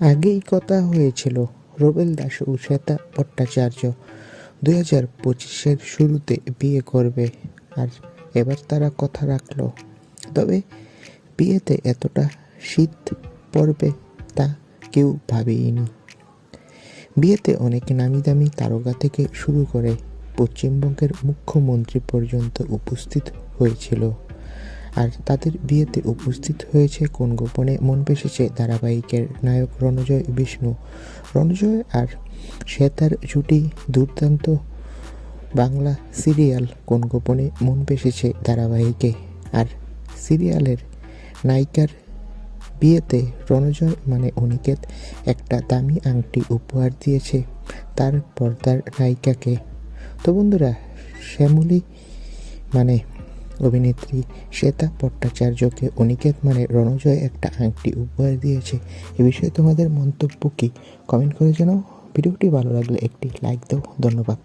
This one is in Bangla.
আগেই কথা হয়েছিল রবেল দাস ও শ্বেতা ভট্টাচার্য। দুই হাজার পঁচিশের শুরুতে বিয়ে করবে আর এবার তারা কথা রাখল। তবে বিয়েতে এতটা শীত পড়বে তা কেউ ভাবেইনি। বিয়েতে অনেক নামি দামি তারকা থেকে শুরু করে পশ্চিমবঙ্গের মুখ্যমন্ত্রী পর্যন্ত উপস্থিত হয়েছিল। আর তাদের বিয়েতে উপস্থিত হয়েছে কোন গোপনে মন পেশেছে ধারাবাহিকের নায়ক রণজয় বিষ্ণু। রণজয় আর শ্বেতার জুটি দুর্দান্ত বাংলা সিরিয়াল কোন গোপনে মন পেশেছে ধারাবাহিকে। আর সিরিয়ালের নায়িকার বিয়েতে রণজয় মানে অনিকেত একটা দামি আংটি উপহার দিয়েছে তার পর্দার নায়িকাকে। তো বন্ধুরা, শ্যামলী মানে অভিনেত্রী শ্বেতা ভট্টাচার্যকে অনিকেত মানে রণজয় একটা আংটি উপহার দিয়েছে। এ বিষয়ে তোমাদের মন্তব্য কি? কমেন্ট করে জানাও। ভিডিওটি ভালো লাগলে একটি লাইক দাও। ধন্যবাদ।